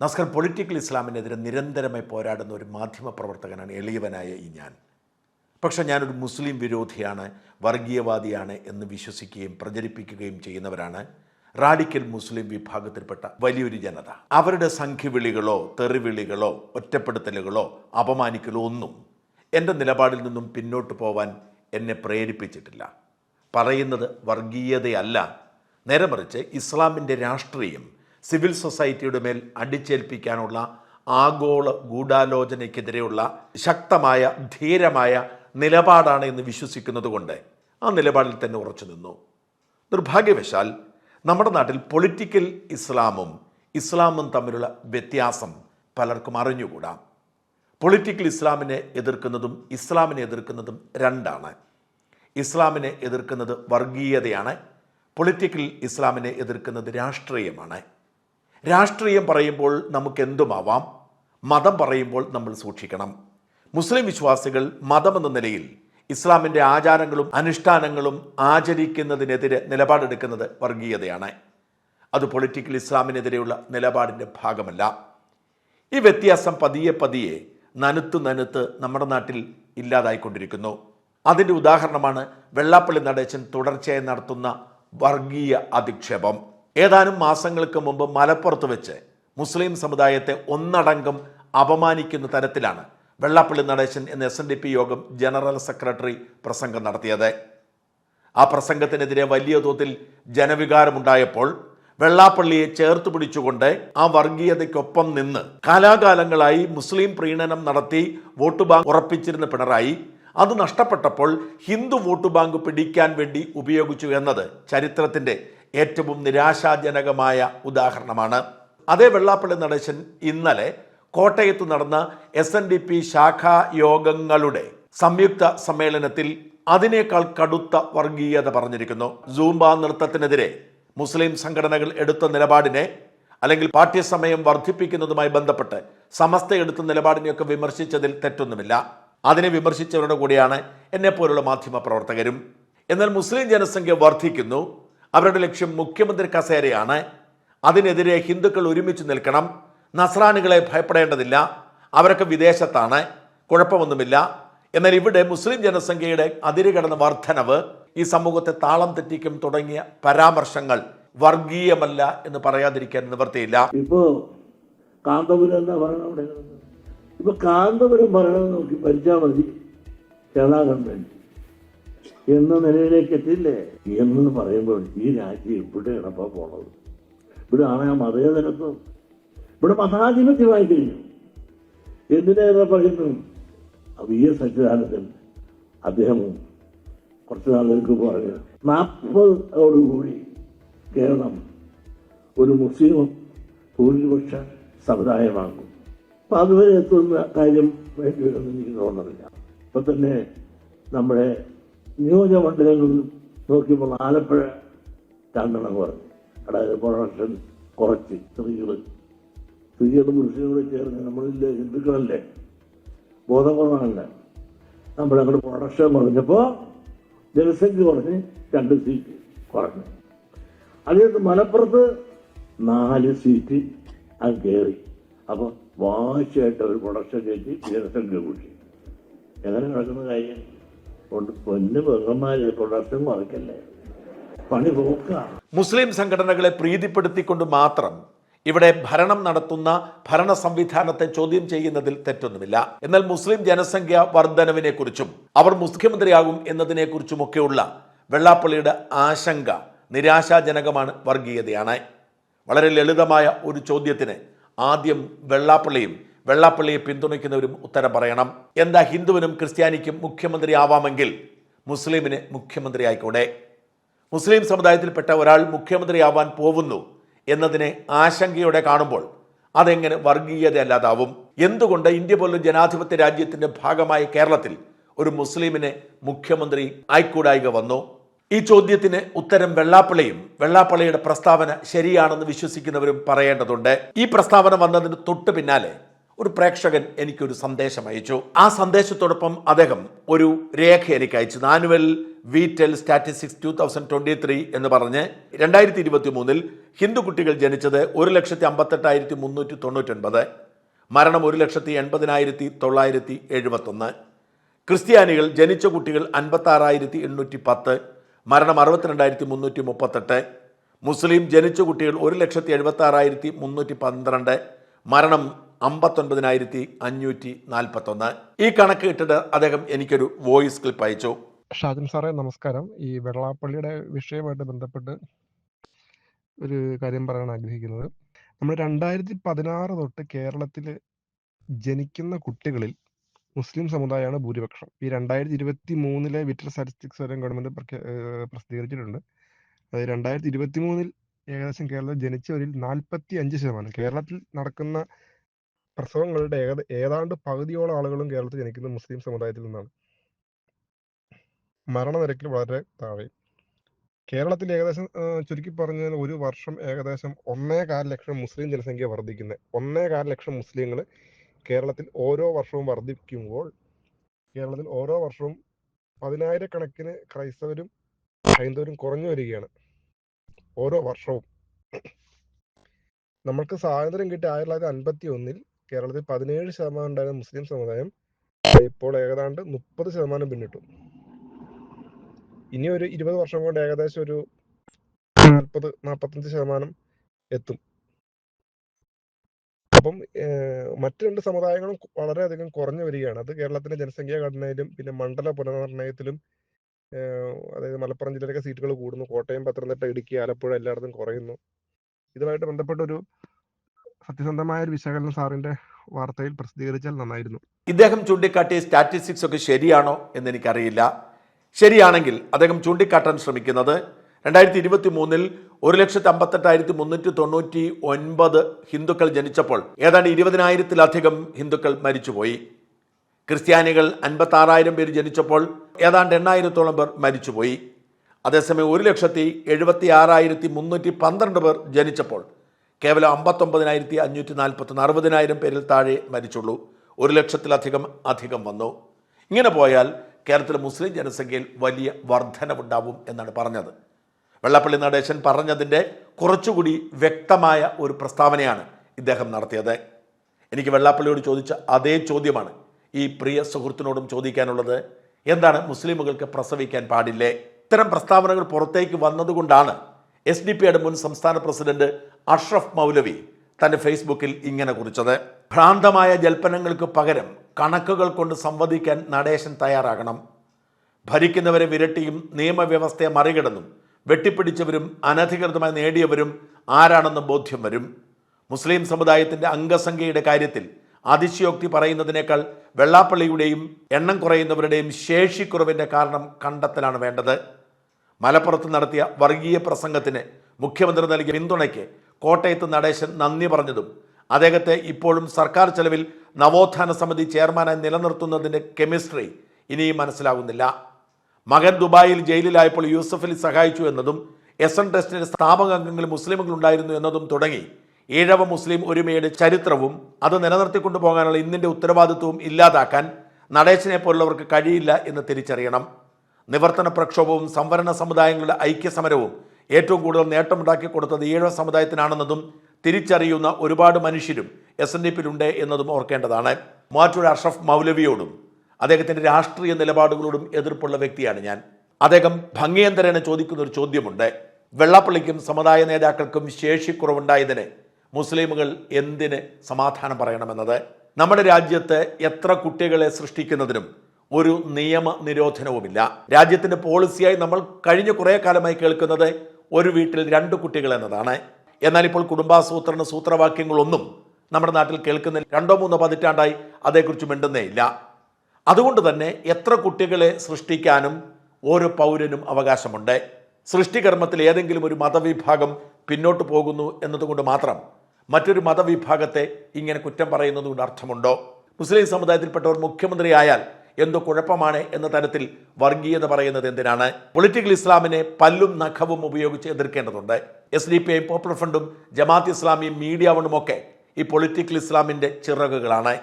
നമസ്കാരം പൊളിറ്റിക്കൽ ഇസ്ലാമിനെതിരെ നിരന്തരമായി പോരാടുന്ന ഒരു മാധ്യമ പ്രവർത്തകനാണ് എളിയവനായ ഈ ഞാൻ. പക്ഷേ ഞാനൊരു മുസ്ലിം വിരോധിയാണ് വർഗീയവാദിയാണ് എന്ന് വിശ്വസിക്കുകയും പ്രചരിപ്പിക്കുകയും ചെയ്യുന്നവരാണ് റാഡിക്കൽ മുസ്ലിം വിഭാഗത്തിൽപ്പെട്ട വലിയൊരു ജനത. അവരുടെ സംഖ്യവിളികളോ തെറിവിളികളോ ഒറ്റപ്പെടുത്തലുകളോ അപമാനിക്കലോ ഒന്നും എന്റെ നിലപാടിൽ നിന്നും പിന്നോട്ട് പോവാൻ എന്നെ പ്രേരിപ്പിച്ചിട്ടില്ല. പറയുന്നത് വർഗീയതയല്ല. നേരെ മറിച്ച് ഇസ്ലാമിന്റെ രാഷ്ട്രീയം സിവിൽ സൊസൈറ്റിയുടെ മേൽ അടിച്ചേൽപ്പിക്കാനുള്ള ആഗോള ഗൂഢാലോചനയ്ക്കെതിരെയുള്ള ശക്തമായ ധീരമായ നിലപാടാണ് എന്ന് വിശ്വസിക്കുന്നത് കൊണ്ട് ആ നിലപാടിൽ തന്നെ ഉറച്ചു നിന്നു. നിർഭാഗ്യവശാൽ നമ്മുടെ നാട്ടിൽ പൊളിറ്റിക്കൽ ഇസ്ലാമും ഇസ്ലാമും തമ്മിലുള്ള വ്യത്യാസം പലർക്കും അറിഞ്ഞുകൂടാ. പൊളിറ്റിക്കൽ ഇസ്ലാമിനെ എതിർക്കുന്നതും ഇസ്ലാമിനെ എതിർക്കുന്നതും രണ്ടാണ്. ഇസ്ലാമിനെ എതിർക്കുന്നത് വർഗീയതയാണ് പൊളിറ്റിക്കൽ ഇസ്ലാമിനെ എതിർക്കുന്നത് രാഷ്ട്രീയമാണ്. രാഷ്ട്രീയം പറയുമ്പോൾ നമുക്ക് എന്തുമാവാം മതം പറയുമ്പോൾ നമ്മൾ സൂക്ഷിക്കണം. മുസ്ലിം വിശ്വാസികൾ മതമെന്ന നിലയിൽ ഇസ്ലാമിന്റെ ആചാരങ്ങളും അനുഷ്ഠാനങ്ങളും ആചരിക്കുന്നതിനെതിരെ നിലപാടെടുക്കുന്നത് വർഗീയതയാണ്. അത് പൊളിറ്റിക്കൽ ഇസ്ലാമിനെതിരെയുള്ള നിലപാടിന്റെ ഭാഗമല്ല. ഈ വ്യത്യാസം പതിയെ പതിയെ നനുത്ത് നനുത്ത് നമ്മുടെ നാട്ടിൽ ഇല്ലാതായിക്കൊണ്ടിരിക്കുന്നു. അതിന്റെ ഉദാഹരണമാണ് വെള്ളാപ്പള്ളി നടേശൻ തുടർച്ചയായി നടത്തുന്ന വർഗീയ അധിക്ഷേപം. ഏതാനും മാസങ്ങൾക്ക് മുമ്പ് മലപ്പുറത്ത് വെച്ച് മുസ്ലിം സമുദായത്തെ ഒന്നടങ്കം അപമാനിക്കുന്ന തരത്തിലാണ് വെള്ളാപ്പള്ളി നടേശൻ എന്ന എസ് എൻ ഡി പി യോഗം ജനറൽ സെക്രട്ടറി പ്രസംഗം നടത്തിയത്. ആ പ്രസംഗത്തിനെതിരെ വലിയ തോതിൽ ജനവികാരമുണ്ടായപ്പോൾ വെള്ളാപ്പള്ളിയെ ചേർത്ത് പിടിച്ചുകൊണ്ട് ആ വർഗീയതയ്ക്കൊപ്പം നിന്ന് കാലാകാലങ്ങളായി മുസ്ലിം പ്രീണനം നടത്തി വോട്ട് ബാങ്ക് ഉറപ്പിച്ചിരുന്ന പിണറായി അത് നഷ്ടപ്പെട്ടപ്പോൾ ഹിന്ദു വോട്ട് ബാങ്ക് പിടിക്കാൻ വേണ്ടി ഉപയോഗിച്ചു എന്നത് ചരിത്രത്തിന്റെ ഏറ്റവും നിരാശാജനകമായ ഉദാഹരണമാണ്. അതേ വെള്ളാപ്പള്ളി നടേശൻ ഇന്നലെ കോട്ടയത്ത് നടന്ന എസ് എൻ ഡി പി ശാഖാ യോഗങ്ങളുടെ സംയുക്ത സമ്മേളനത്തിൽ അതിനേക്കാൾ കടുത്ത വർഗീയത പറഞ്ഞിരിക്കുന്നു. സൂംബ നൃത്തത്തിനെതിരെ മുസ്ലിം സംഘടനകൾ എടുത്ത നിലപാടിനെ അല്ലെങ്കിൽ പാഠ്യസമയം വർദ്ധിപ്പിക്കുന്നതുമായി ബന്ധപ്പെട്ട് സമസ്ത എടുത്ത നിലപാടിനെയൊക്കെ വിമർശിച്ചതിൽ തെറ്റൊന്നുമില്ല. അതിനെ വിമർശിച്ചവരുടെ കൂടിയാണ് എന്നെ പോലുള്ള മാധ്യമ പ്രവർത്തകരും എന്നാൽ മുസ്ലിം ജനസംഖ്യ വർദ്ധിക്കുന്നു. അവരുടെ ലക്ഷ്യം മുഖ്യമന്ത്രി കസേരയാണ്. അതിനെതിരെ ഹിന്ദുക്കൾ ഒരുമിച്ച് നിൽക്കണം. നസ്രാണികളെ ഭയപ്പെടേണ്ടതില്ല. അവരൊക്കെ വിദേശത്താണ്. കുഴപ്പമൊന്നുമില്ല. എന്നാൽ ഇവിടെ മുസ്ലിം ജനസംഖ്യയുടെ അതിരുകടന്ന വർധനവ് ഈ സമൂഹത്തെ താളം തെറ്റിക്കും തുടങ്ങിയ പരാമർശങ്ങൾ വർഗീയമല്ല എന്ന് പറയാതിരിക്കാൻ നിവൃത്തിയില്ല. ഇപ്പോ കാന്തപുരം എന്താ ഇപ്പൊ കാന്തപുരം പറയണത് നോക്കി ഭരിച്ചാൽ മതി. കേരള ഗവൺമെന്റ്. എന്ന നിലയിലേക്ക് എത്തില്ലേ എന്ന് പറയുമ്പോൾ ഈ രാജ്യം ഇവിടെയാണ് ഇപ്പൊ പോണത്. ഇവിടെയാണ് ആ മതേതരത്വം. ഇവിടെ മതാധിപത്യമായി കഴിഞ്ഞു. എന്തിനേറെ പറയുന്നു? വി എസ് സച്ചിദാനന്ദൻ അദ്ദേഹം കുറച്ച് നാളുകൾക്ക് പറഞ്ഞു നാൽപ്പതോടുകൂടി കേരളം ഒരു മുസ്ലിം ഭൂരിപക്ഷ സമുദായമാകും അപ്പൊ അതുവരെ എത്തുന്ന കാര്യം വേണ്ടി വരുമെന്ന് എനിക്ക് തോന്നുന്നില്ല. ഇപ്പൊ തന്നെ നമ്മുടെ നിയോജകമണ്ഡലങ്ങളിൽ നോക്കിയപ്പോൾ ആലപ്പുഴ രണ്ടെണ്ണം കുറഞ്ഞു അതായത് പ്രൊഡക്ഷൻ കുറച്ച് സ്ത്രീകൾ. സ്ത്രീകളും പുരുഷനും ചേർന്ന് നമ്മളില്ലേ ഹിന്ദുക്കളല്ലേ? നമ്മൾ അങ്ങോട്ട് പ്രൊഡക്ഷൻ കുറഞ്ഞപ്പോൾ ജനസംഖ്യ കുറഞ്ഞ് രണ്ട് സീറ്റ് കുറഞ്ഞു. അതിനകത്ത് മലപ്പുറത്ത് നാല് സീറ്റ് അത് കയറി അപ്പോൾ വാശിയായിട്ട് ഒരു പ്രൊഡക്ഷൻ കയറ്റി ജനസംഖ്യ കൂട്ടി. എങ്ങനെ നടക്കുന്ന കാര്യം? കൊണ്ട് പെങ്ങന്മാര് കുറയ്ക്കല്ലേ പണി പോക്ക മുസ്ലിം സംഘടനകളെ പ്രീതിപ്പെടുത്തിക്കൊണ്ട് മാത്രം ഇവിടെ ഭരണം നടത്തുന്ന ഭരണ സംവിധാനത്തെ ചോദ്യം ചെയ്യുന്നതിൽ തെറ്റൊന്നുമില്ല. എന്നാൽ മുസ്ലിം ജനസംഖ്യ വർധനവിനെ കുറിച്ചും അവർ മുഖ്യമന്ത്രിയാകും എന്നതിനെ കുറിച്ചുമൊക്കെയുള്ള വെള്ളാപ്പള്ളിയുടെ ആശങ്ക നിരാശാജനകമാണ് വർഗീയതയാണ്. വളരെ ലളിതമായ ഒരു ചോദ്യത്തിന് ആദ്യം വെള്ളാപ്പള്ളിയും വെള്ളാപ്പള്ളിയെ പിന്തുണയ്ക്കുന്നവരും ഉത്തരം പറയണം. എന്താ ഹിന്ദുവിനും ക്രിസ്ത്യാനിക്കും മുഖ്യമന്ത്രി ആവാമെങ്കിൽ മുസ്ലിമിന് മുഖ്യമന്ത്രി ആയിക്കോട്ടെ മുസ്ലിം സമുദായത്തിൽപ്പെട്ട ഒരാൾ മുഖ്യമന്ത്രിയാവാൻ പോകുന്നു എന്നതിനെ ആശങ്കയോടെ കാണുമ്പോൾ അതെങ്ങനെ വർഗീയതയല്ലാതാവും എന്തുകൊണ്ട് ഇന്ത്യ പോലുള്ള ജനാധിപത്യ രാജ്യത്തിന്റെ ഭാഗമായ കേരളത്തിൽ ഒരു മുസ്ലിമിനെ മുഖ്യമന്ത്രി ആയിക്കൂടായിക വന്നു? ഈ ചോദ്യത്തിന് ഉത്തരം വെള്ളാപ്പള്ളിയും വെള്ളാപ്പള്ളിയുടെ പ്രസ്താവന ശരിയാണെന്ന് വിശ്വസിക്കുന്നവരും പറയേണ്ടതുണ്ട്. ഈ പ്രസ്താവന വന്നതിന് തൊട്ടു പിന്നാലെ ഒരു പ്രേക്ഷകൻ എനിക്കൊരു സന്ദേശം അയച്ചു. ആ സന്ദേശത്തോടൊപ്പം അദ്ദേഹം ഒരു രേഖ എനിക്ക് അയച്ചു. Annual vital statistics two thousand twenty three എന്ന് പറഞ്ഞ് രണ്ടായിരത്തി ഇരുപത്തി മൂന്നിൽ ഹിന്ദു കുട്ടികൾ ജനിച്ചത് ഒരു ലക്ഷത്തി അമ്പത്തെട്ടായിരത്തി മുന്നൂറ്റി തൊണ്ണൂറ്റൊൻപത് മരണം ഒരു ലക്ഷത്തി എൺപതിനായിരത്തി തൊള്ളായിരത്തി എഴുപത്തൊന്ന് ക്രിസ്ത്യാനികൾ ജനിച്ച കുട്ടികൾ അൻപത്താറായിരത്തി എണ്ണൂറ്റി പത്ത് മരണം അറുപത്തിരണ്ടായിരത്തി മുന്നൂറ്റി മുപ്പത്തെട്ട് മുസ്ലിം ജനിച്ച കുട്ടികൾ ഒരു ലക്ഷത്തി എഴുപത്താറായിരത്തി മുന്നൂറ്റി പന്ത്രണ്ട് മരണം അമ്പത്തൊൻപതിനായിരത്തി അഞ്ഞൂറ്റി നാൽപ്പത്തൊന്ന് ഈ കണക്ക് ഇട്ടിട്ട് അദ്ദേഹം എനിക്കൊരു വോയിസ് ക്ലിപ്പ് അയച്ചു. ഷാജൻ സാറേ നമസ്കാരം. ഈ വെള്ളാപ്പള്ളിയുടെ വിഷയമായിട്ട് ബന്ധപ്പെട്ട് ഒരു കാര്യം പറയാൻ ആഗ്രഹിക്കുന്നത്. നമ്മൾ രണ്ടായിരത്തി പതിനാറ് തൊട്ട് കേരളത്തിൽ ജനിക്കുന്ന കുട്ടികളിൽ മുസ്ലിം സമുദായമാണ് ഭൂരിപക്ഷം. ഈ രണ്ടായിരത്തി ഇരുപത്തി മൂന്നിലെ വിറ്റർ സ്റ്റാറ്റിസ്റ്റിക്സ് വരെ ഗവൺമെന്റ് പ്രസിദ്ധീകരിച്ചിട്ടുണ്ട്. അതായത് രണ്ടായിരത്തി ഇരുപത്തി മൂന്നിൽ ഏകദേശം കേരളത്തിൽ ജനിച്ചവരിൽ നാൽപ്പത്തി അഞ്ച് ശതമാനം. കേരളത്തിൽ നടക്കുന്ന പ്രസവങ്ങളുടെ ഏക ഏതാണ്ട് പകുതിയോളം ആളുകളും കേരളത്തിൽ ജനിക്കുന്ന മുസ്ലിം സമുദായത്തിൽ നിന്നാണ്. മരണനിരക്കിൽ വളരെ താഴെ. കേരളത്തിൽ ഏകദേശം ചുരുക്കി പറഞ്ഞാൽ ഒരു വർഷം ഏകദേശം ഒന്നേകാൽ ലക്ഷം മുസ്ലിം ജനസംഖ്യ വർദ്ധിക്കുന്നത്. ഒന്നേകാൽ ലക്ഷം മുസ്ലിങ്ങൾ കേരളത്തിൽ ഓരോ വർഷവും വർദ്ധിക്കുമ്പോൾ കേരളത്തിൽ ഓരോ വർഷവും പതിനായിരക്കണക്കിന് ക്രൈസ്തവരും ഹൈന്ദവരും കുറഞ്ഞു വരികയാണ്. ഓരോ വർഷവും. നമ്മൾക്ക് സ്വാതന്ത്ര്യം കിട്ടിയ ആയിരത്തി തൊള്ളായിരത്തി അൻപത്തി ഒന്നിൽ കേരളത്തിൽ പതിനേഴ് ശതമാനം ഉണ്ടായിരുന്ന മുസ്ലിം സമുദായം ഇപ്പോൾ ഏതാണ്ട് മുപ്പത് ശതമാനം പിന്നിട്ടു. ഇനി ഒരു ഇരുപത് വർഷം കൊണ്ട് ഏകദേശം ഒരു നാൽപ്പത് നാൽപ്പത്തഞ്ച് ശതമാനം എത്തും. അപ്പം മറ്റു രണ്ട് സമുദായങ്ങളും വളരെയധികം കുറഞ്ഞു വരികയാണ്. അത് കേരളത്തിന്റെ ജനസംഖ്യാ ഘടനയിലും പിന്നെ മണ്ഡല പുനർനിർണയത്തിലും അതായത് മലപ്പുറം ജില്ലയിലൊക്കെ സീറ്റുകൾ കൂടുന്നു. കോട്ടയം പത്തനംതിട്ട ഇടുക്കി ആലപ്പുഴ എല്ലായിടത്തും കുറയുന്നു. ഇതുമായിട്ട് ബന്ധപ്പെട്ട ഒരു സത്യസന്ധമായ ഒരു വിശകലനം സാറിന്റെ വാർത്തയിൽ പ്രസിദ്ധീകരിച്ചാൽ നന്നായിരുന്നു. ഇദ്ദേഹം ചൂണ്ടിക്കാട്ടിയ സ്റ്റാറ്റിസ്റ്റിക്സ് ഒക്കെ ശരിയാണോ എന്ന് എനിക്കറിയില്ല. ശരിയാണെങ്കിൽ അദ്ദേഹം ചൂണ്ടിക്കാട്ടാൻ ശ്രമിക്കുന്നത് രണ്ടായിരത്തി ഇരുപത്തി മൂന്നിൽ ഒരു ലക്ഷത്തി അമ്പത്തെട്ടായിരത്തി മുന്നൂറ്റി തൊണ്ണൂറ്റി ഒൻപത് ഹിന്ദുക്കൾ ജനിച്ചപ്പോൾ ഏതാണ്ട് ഇരുപതിനായിരത്തിലധികം ഹിന്ദുക്കൾ മരിച്ചുപോയി. ക്രിസ്ത്യാനികൾ അൻപത്തി ആറായിരം പേര് ജനിച്ചപ്പോൾ ഏതാണ്ട് എണ്ണായിരത്തോളം പേർ മരിച്ചുപോയി. അതേസമയം ഒരു ലക്ഷത്തി എഴുപത്തി ആറായിരത്തി മുന്നൂറ്റി പന്ത്രണ്ട് പേർ ജനിച്ചപ്പോൾ കേവലം അമ്പത്തൊമ്പതിനായിരത്തി അഞ്ഞൂറ്റി നാൽപ്പത്തൊന്ന് അറുപതിനായിരം പേരിൽ താഴെ മരിച്ചുള്ളൂ. ഒരു ലക്ഷത്തിലധികം അധികം വന്നു. ഇങ്ങനെ പോയാൽ കേരളത്തിലെ മുസ്ലിം ജനസംഖ്യയിൽ വലിയ വർധനവുണ്ടാവും എന്നാണ് പറഞ്ഞത്. വെള്ളപ്പള്ളി നടേശൻ പറഞ്ഞതിന്റെ കുറച്ചുകൂടി വ്യക്തമായ ഒരു പ്രസ്താവനയാണ് ഇദ്ദേഹം നടത്തിയത്. എനിക്ക് വെള്ളാപ്പള്ളിയോട് ചോദിച്ച അതേ ചോദ്യമാണ് ഈ പ്രിയ സുഹൃത്തിനോടും ചോദിക്കാനുള്ളത്. എന്താണ് മുസ്ലിമുകൾക്ക് പ്രസവിക്കാൻ പാടില്ലേ? ഇത്തരം പ്രസ്താവനകൾ പുറത്തേക്ക് വന്നതുകൊണ്ടാണ് എസ് ഡി പിയുടെ മുൻ സംസ്ഥാന പ്രസിഡന്റ് അഷ്റഫ് മൗലവി തന്റെ ഫേസ്ബുക്കിൽ ഇങ്ങനെ കുറിച്ചത് ഭ്രാന്തമായ ജൽപ്പനങ്ങൾക്ക് പകരം കണക്കുകൾ കൊണ്ട് സംവദിക്കാൻ നടേശൻ തയ്യാറാകണം. ഭരിക്കുന്നവരെ വിരട്ടിയും നിയമവ്യവസ്ഥയെ മറികടന്നും വെട്ടിപ്പിടിച്ചവരും അനധികൃതമായി നേടിയവരും ആരാണെന്ന് ബോധ്യം വരും. മുസ്ലിം സമുദായത്തിന്റെ അംഗസംഖ്യയുടെ കാര്യത്തിൽ അതിശയോക്തി പറയുന്നതിനേക്കാൾ വെള്ളാപ്പള്ളിയുടെയും എണ്ണം കുറയുന്നവരുടെയും ശേഷിക്കുറവിന്റെ കാരണം കണ്ടെത്തലാണ് വേണ്ടത്. മലപ്പുറത്ത് നടത്തിയ വർഗീയ പ്രസംഗത്തിന് മുഖ്യമന്ത്രി നൽകിയ പിന്തുണയ്ക്ക് കോട്ടയത്ത് നടേശൻ നന്ദി പറഞ്ഞതും അദ്ദേഹത്തെ ഇപ്പോഴും സർക്കാർ ചെലവിൽ നവോത്ഥാന സമിതി ചെയർമാനായി നിലനിർത്തുന്നതിന്റെ കെമിസ്ട്രി ഇനിയും മനസ്സിലാകുന്നില്ല മകൻ ദുബായിൽ ജയിലിലായപ്പോൾ യൂസഫലി സഹായിച്ചു എന്നതും എസ് എൻ ട്രസ്റ്റിന്റെ സ്ഥാപക അംഗങ്ങൾ മുസ്ലിമുകൾ ഉണ്ടായിരുന്നു എന്നതും തുടങ്ങി. ഈഴവ മുസ്ലിം ഒരുമയുടെ ചരിത്രവും അത് നിലനിർത്തിക്കൊണ്ടു പോകാനുള്ള ഇന്നിന്റെ ഉത്തരവാദിത്വവും ഇല്ലാതാക്കാൻ നടേശനെ പോലുള്ളവർക്ക് കഴിയില്ല എന്ന് തിരിച്ചറിയണം. നിവർത്തന പ്രക്ഷോഭവും സംവരണ സമുദായങ്ങളുടെ ഐക്യസമരവും ഏറ്റവും കൂടുതൽ നേട്ടമുണ്ടാക്കി കൊടുത്തത് ഈഴവ സമുദായത്തിനാണെന്നതും തിരിച്ചറിയുന്ന ഒരുപാട് മനുഷ്യരും എസ് എൻ ഡി പിയിലുണ്ട് എന്നതും ഓർക്കേണ്ടതാണ്. മൂവാറ്റൂർ അഷ്റഫ് മൗലവിയോടും അദ്ദേഹത്തിന്റെ രാഷ്ട്രീയ നിലപാടുകളോടും എതിർപ്പുള്ള വ്യക്തിയാണ് ഞാൻ. അദ്ദേഹം ഭംഗിയന്തരനെ ചോദിക്കുന്ന ഒരു ചോദ്യമുണ്ട്. വെള്ളാപ്പള്ളിക്കും സമുദായ നേതാക്കൾക്കും ശേഷിക്കുറവുണ്ടായതിന് മുസ്ലിമുകൾ എന്തിന് സമാധാനം പറയണമെന്നത്? നമ്മുടെ രാജ്യത്ത് എത്ര കുട്ടികളെ സൃഷ്ടിക്കുന്നതിനും ഒരു നിയമ നിരോധനവുമില്ല രാജ്യത്തിന്റെ പോളിസിയായി നമ്മൾ കഴിഞ്ഞ കുറേ കാലമായി കേൾക്കുന്നത് ഒരു വീട്ടിൽ രണ്ട് കുട്ടികൾ എന്നതാണ്. എന്നാൽ ഇപ്പോൾ കുടുംബാസൂത്രണ സൂത്രവാക്യങ്ങളൊന്നും നമ്മുടെ നാട്ടിൽ കേൾക്കുന്ന രണ്ടോ മൂന്നോ പതിറ്റാണ്ടായി അതേക്കുറിച്ച് മിണ്ടുന്നേ ഇല്ല. അതുകൊണ്ട് തന്നെ എത്ര കുട്ടികളെ സൃഷ്ടിക്കാനും ഓരോ പൗരനും അവകാശമുണ്ട്. സൃഷ്ടികർമ്മത്തിൽ ഏതെങ്കിലും ഒരു മതവിഭാഗം പിന്നോട്ട് പോകുന്നു എന്നതുകൊണ്ട് മാത്രം മറ്റൊരു മതവിഭാഗത്തെ ഇങ്ങനെ കുറ്റം പറയുന്നതുകൊണ്ട് അർത്ഥമുണ്ടോ? മുസ്ലിം സമുദായത്തിൽപ്പെട്ടവർ മുഖ്യമന്ത്രിയായാൽ എന്തോ കുഴപ്പമാണ് എന്ന തരത്തിൽ വർഗീയത പറയുന്നത് എന്തിനാണ്? പൊളിറ്റിക്കൽ ഇസ്ലാമിനെ പല്ലും നഖവും ഉപയോഗിച്ച് എതിർക്കേണ്ടതുണ്ട്. S D P I popular ഫ്രണ്ടും ജമാഅത്ത് ഇസ്ലാമിയും മീഡിയ വണ്ണും ഒക്കെ ഈ പൊളിറ്റിക്കൽ ഇസ്ലാമിന്റെ ചിറകുകളാണ്.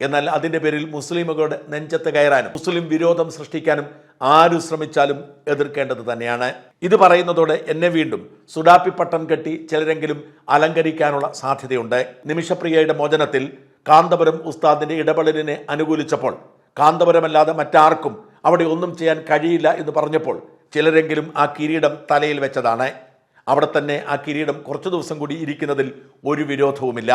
എന്നാൽ അതിന്റെ പേരിൽ മുസ്ലിമുകളുടെ നെഞ്ചത്ത് കയറാനും മുസ്ലിം വിരോധം സൃഷ്ടിക്കാനും ആര് ശ്രമിച്ചാലും എതിർക്കേണ്ടത് തന്നെയാണ്. ഇത് പറയുന്നതോടെ എന്നെ വീണ്ടും സുഡാപ്പി പട്ടം കെട്ടി ചിലരെങ്കിലും അലങ്കരിക്കാനുള്ള സാധ്യതയുണ്ട്. നിമിഷപ്രിയയുടെ മോചനത്തിൽ കാന്തപുരം ഉസ്താദിന്റെ ഇടപെടലിനെ അനുകൂലിച്ചപ്പോൾ കാന്തപുരമല്ലാതെ മറ്റാർക്കും അവിടെ ഒന്നും ചെയ്യാൻ കഴിയില്ല എന്ന് പറഞ്ഞപ്പോൾ ചിലരെങ്കിലും ആ കിരീടം തലയിൽ വെച്ചതാണ്. അവിടെ തന്നെ ആ കിരീടം കുറച്ചു ദിവസം കൂടി ഇരിക്കുന്നതിൽ ഒരു വിരോധവുമില്ല.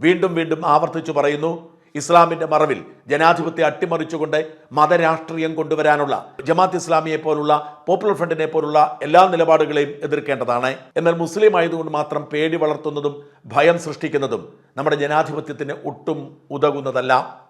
വീണ്ടും വീണ്ടും ആവർത്തിച്ചു പറയുന്നു ഇസ്ലാമിന്റെ മറവിൽ ജനാധിപത്യം അട്ടിമറിച്ചുകൊണ്ട് മതരാഷ്ട്രീയം കൊണ്ടുവരാനുള്ള ജമാത്ത് ഇസ്ലാമിയെ പോലുള്ള പോപ്പുലർ ഫ്രണ്ടിനെ പോലുള്ള എല്ലാ നിലപാടുകളെയും എതിർക്കേണ്ടതാണ്. എന്നാൽ മുസ്ലിം ആയതുകൊണ്ട് മാത്രം പേടി വളർത്തുന്നതും ഭയം സൃഷ്ടിക്കുന്നതും നമ്മുടെ ജനാധിപത്യത്തിന് ഒട്ടും ഉതകുന്നതല്ല.